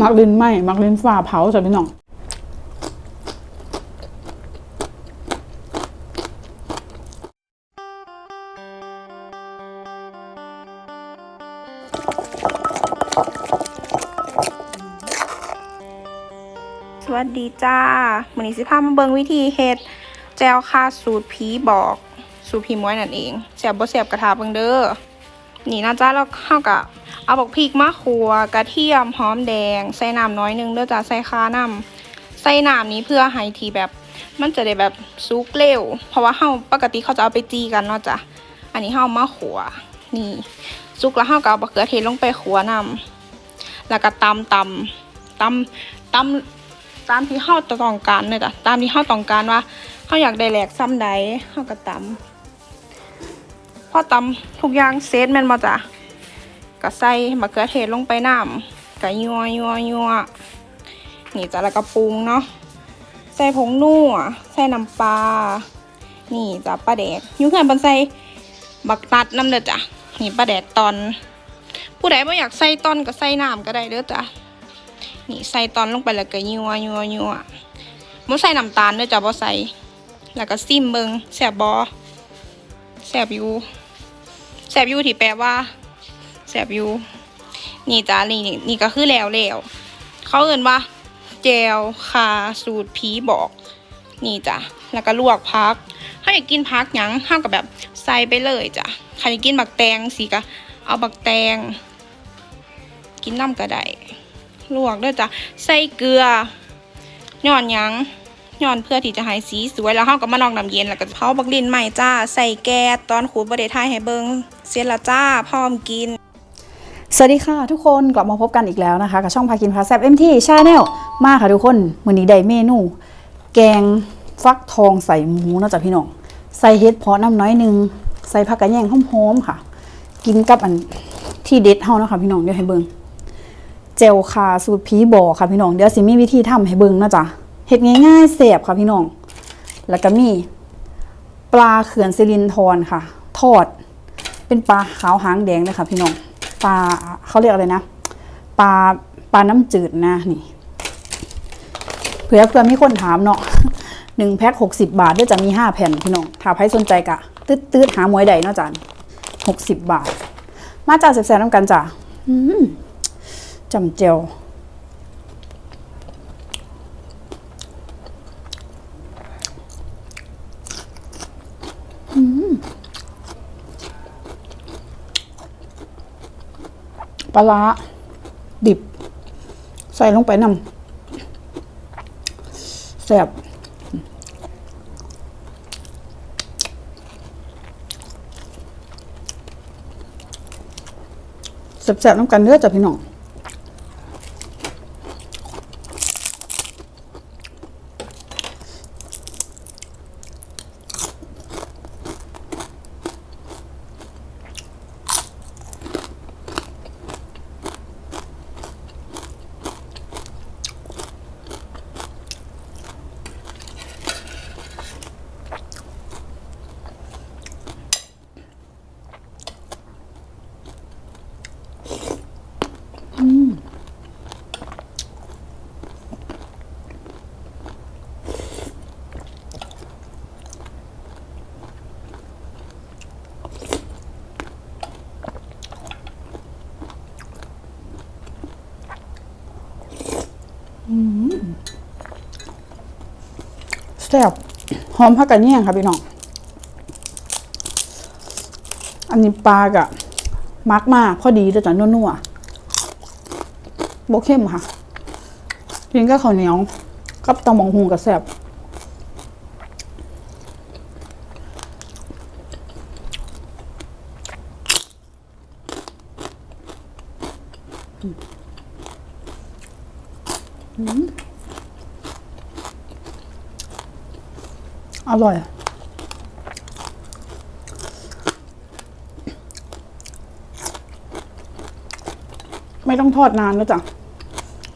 มักลินไหมมักลินฝ่าเผาจ้ะพี่น้องสวัสดีจ้ามื้อนี้สิพามาเบิงวิธีเฮ็ดแจวคาสูตรผีบอก สูตรผีม้วยนั่นเองแซ่บบ่แซ่บกระทาเบิงเด้อนี่นะจ้าแล้วเฮาก็ เอาบักพริกมาคั่วกระเทียมหอมแดง ใส่น้ำน้อยนึงเด้อจ้าใส่คาน้ำใส่น้ำนี้เพื่อให้ทีแบบ มันจะได้แบบสุกเร็ว เพราะว่าเฮาปกติเขาจะเอาไปจีกันเนาะจ้ะอันนี้เฮามาขัวนี่สุกแล้วเฮาก็เอาบักเขือเทศลงไปขัวนำแล้วก็ตำตำตำตำตามที่เฮาต้องการเลยจ้ะตามที่เฮาต้องการว่าเฮาอยากได้แหลกซ้ำใดเฮาก็ตำพอตำทุกอย่างเสร็จแม่นบ่จ้ะ ก็ใส่มะเขือเทศลงไปน้ำก็ยัวยัวยัวนี่จ้ะแล้วก็ปรุงเนาะใส่ผงนัวใส่น้ำปลานี่จ้ะปลาแดกยุ่งเพื่อนบนใส่บักนัดน้ำเด้อจ้ะนี่ปลาแดกตอน ผู้ใดไม่อยากใส่ตอนก็ใส่น้ำก็ได้เด้อจ้ะนี่ใส่ตอนลงไปแล้วก็ยัวยัวยัวบ่ใส่น้ำตาลเด้อจ้ะบ่ใส่แล้วก็ซิมเบิงแซ่บบ่แซ่บอยู่แซ่บอยู่ที่แปลว่า แซ่บอยู่ นี่จ้ะนี่นี่นี่ก็คือแล้วแล้วเขาเอ่นว่าแจวคาสูตรผีบอก นี่จ้ะแล้วก็ลวกพัก ถ้าอยากกินพักยังห้ามกับแบบใส่ไปเลยจ้ะใครอยากกินบักแตงสิก็เอาบักแตง กินน้ำก็ได้ลวกด้วยจ้ะใส่เกลือย่อนยังย่อนเพื่อที่จะให้สีสวยแล้วห้ามก็มานอกน้ำเย็นแล้วก็เผาบักลินใหม่จ้า ใส่แก๊สตอนขูดบะเดทายให้เบิงเสร็จละจ้าพร้อมกิน สวัสดีค่ะทุกคนกลับมาพบกันอีกแล้วนะคะ กับช่องพากินพาแซบเอ็มทีชาแนลมาค่ะทุกคนมื้อนี้ได้เมนู แกงฟักทองใส่หมูนาะจ้ะพี่น้อง ใส่เห็ดเพาะน้ำน้อยหนึงใส่ผักกระแยงหอมๆค่ะ กินกับอันที่เด็ดเฮานะคะพี่น้องเดี๋ยวให้เบิ่งเจลคาสูตรผีบอกค่ะพี่น้องเดี๋ยวสิมีวิธีทำให้เบิ่งนะจ้ะเฮ็ดง่ายๆแซ่บค่ะพี่น้อง แล้วก็มีปลาเขื่อนซิลินทรค่ะ ทอด เป็นปลาขาวหางแดงเลยค่ะพี่น้อง ปลาเขาเรียกอะไรนะปลาปลาน้ำจืดนะนี่เผื่อเผื่อมีคนถามเนาะหนึ่งแพ็คหกสิบาทเด้วยจะมีห้าแผ่นพี่น้องถ้าใครสนใจกะตืดตืดหามวยใดเนาะจานหกสิบบาท มาจ่าแซ่บๆน้ำกันจ้ะจำเจียว ปลาร้าดิบ ใส่ลงไปนำแซ่บแซ่บๆน้ำกันเนื้อจ้ะพี่น้อง แซ่บหอมผักกระเนียงค่ะพี่น้อง อันนี้ปลากะมักมากพอดีแต่จะนัวๆโบเข้มค่ะกินก็ข้าวเหนียวกับตำบังหุงกับแซ่บ อร่อย ไม่ต้องทอดนานแล้วจ้ะ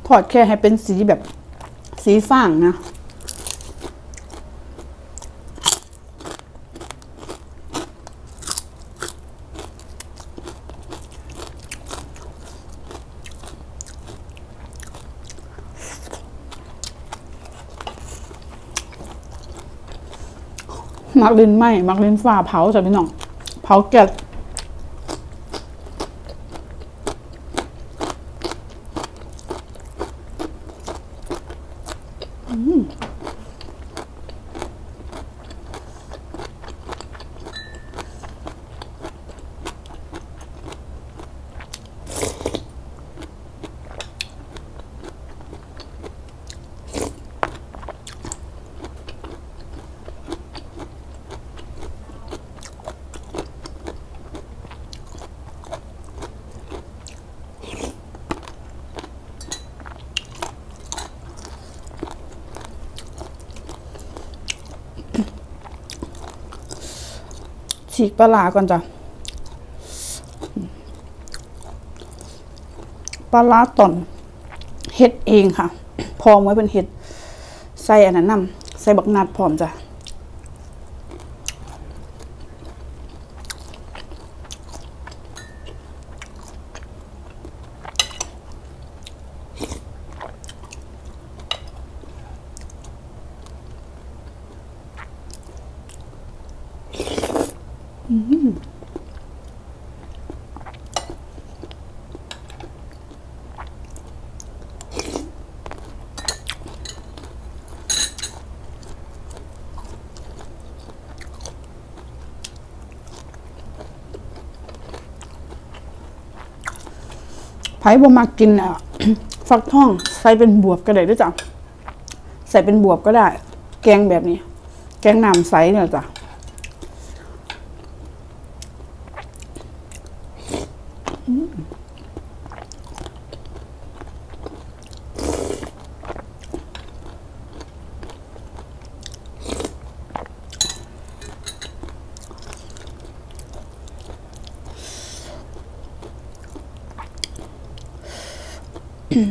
ทอดแค่ให้เป็นสีแบบสีฟ่างนะ มักลินไหมมักลินฝ่าเผาจ้ะพี่น้องเผาแกะอืม ฉีกปลาร้าก่อนจ้ะปลาร้าตอนเฮ็ดเองค่ะ พอมไว้เป็นเฮ็ด ใส่อันนั้นนำใส่บักนัดพร้อมจ้ะ ไผ่ บ่มากินอะฟักทองใส่เป็นบวบก็ได้ด้วยจ้ะใส่เป็นบวบก็ได้ แกงแบบนี้ แกงน้ำใสเนี่ยจ้ะ ขา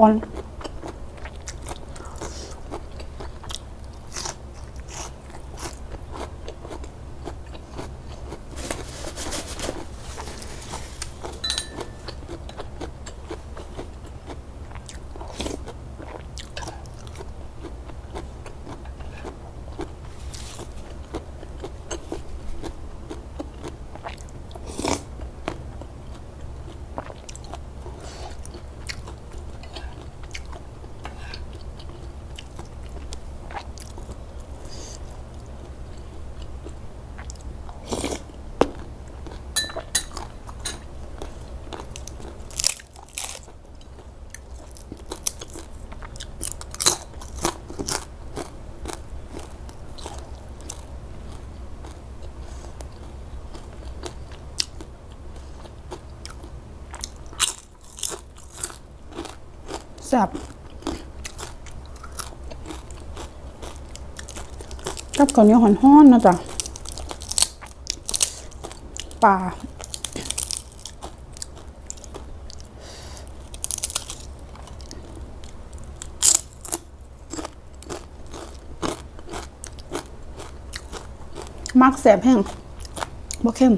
อ่อน บกับข้าวเหนียวห่อนๆนะจ๊ะปลามักแสบแห้งบ่เข้ม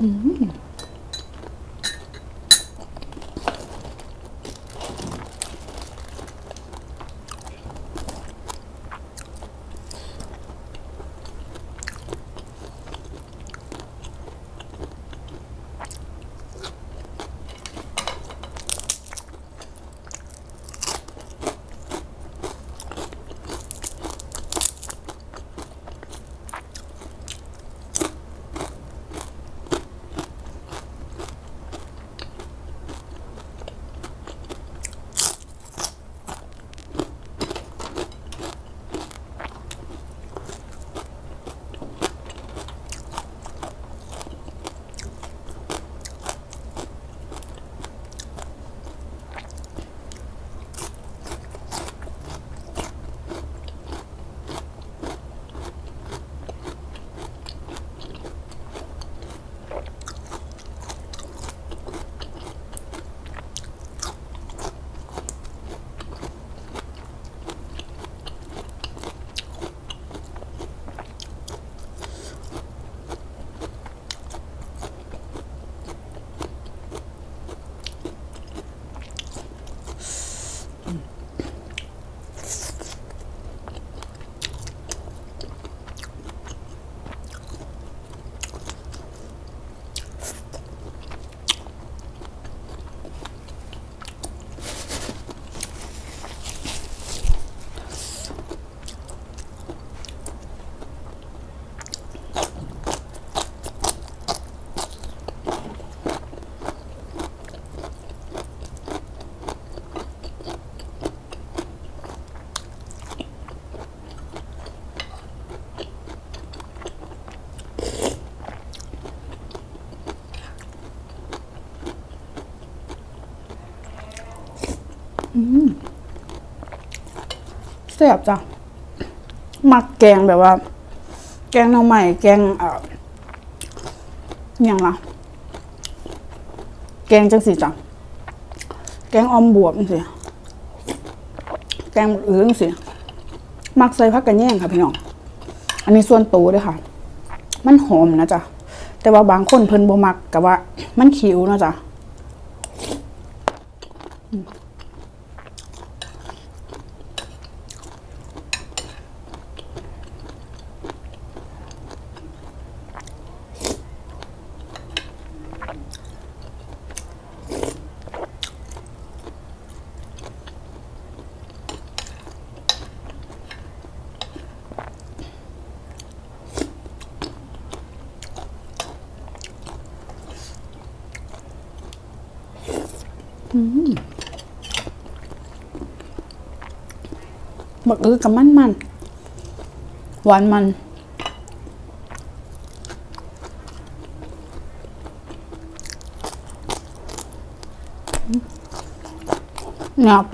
Hum. แซ่บจ้ะมักแกงแบบว่า แกงหน่อใหม่แกงเอ่ออย่างละแกงจังสิจ้ะแกงออมบวบสิแกงอื้อจังสิมักใส่ผักกระแยงค่ะพี่น้อง อันนี้ส่วนตัวเลยค่ะ มันหอมนะจ๊ะ แต่ว่าบางคนเพิ่นบ่มักกับว่า มันขิวนะจ๊ะ บักอือกับมันมัน หวานมันงับ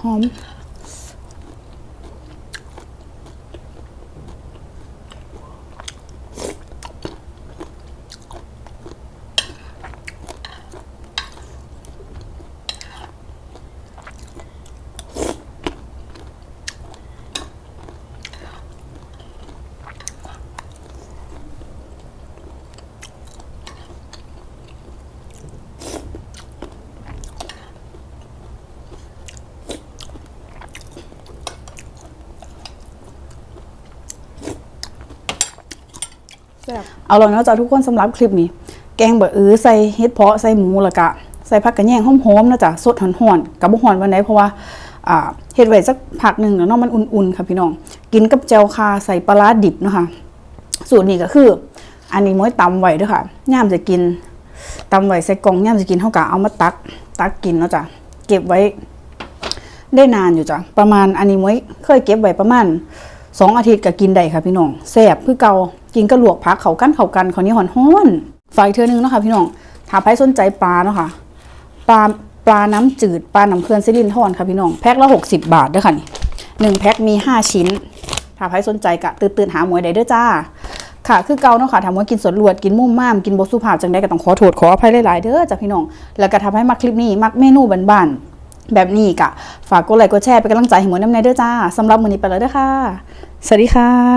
หอม เอาเลยเนาะจ้ะทุกคนสำหรับคลิปนี้ แกงบะอื้อใส่เห็ดเพาะใส่หมูล้วก็ใส่ผักกระแยงหอมๆนะจ๊ะสดหอนๆกับบ่หอนวันไหนเพราะว่าอ่าเฮ็ดไว้สักพักหนึ่งแล้วเนาะมันอุ่นๆค่ะพี่น้อง กินกับแจวคาใส่ปลาร้าดิบเนาะคะสูตรนี้ก็คือ อันนี้ม้อยตำไว้ด้วยค่ะย่ามจะกินตำไว้ใส่กล่องย่ามจะกินเท่ากับเอามาตักตักกินเนาะจ้ะเก็บไว้ได้นานอยู่จ้ะประมาณอันนี้ม้อยเคยเก็บไว้ประมาณสองอาทิตย์ก็กินได้ค่ะพี่น้องแซ่บคือเกา กินกระหลวกพักเขากั้นเขากันเขานี้หอนห้อนๆฝากอีกเทื่อนึงเนาะค่ะพี่น้องถ้าใครสนใจปลาเนาะค่ะปลาปลาน้ำจืดปลาน้ำเพื่อนซิลินทอนค่ะพี่น้องแพ็คละ60บาทเด้อค่ะนี่หนึ่งแพ็คมี5ชิ้น ถ้าใครสนใจกะตื่นตื่นหาหมวยได้เด้อจ้า ค่ะคือเกาเนาะค่ะทำว่ากินสวนลวดกินมุ่มม่ามกินบสุภาพจังได้ก็ต้องขอโทษขออภัยหลายๆเด้อจ้าพี่น้อง แล้วก็ทำให้มักคลิปนี้มักเมนูบ้านๆแบบนี้กะฝากกดไลค์กดแชร์เป็นกำลังใจให้หมวยน้ำในเด้อจ้าสำหรับมือนี้ไปแล้วเด้อค่ะสวัสดีค่ะ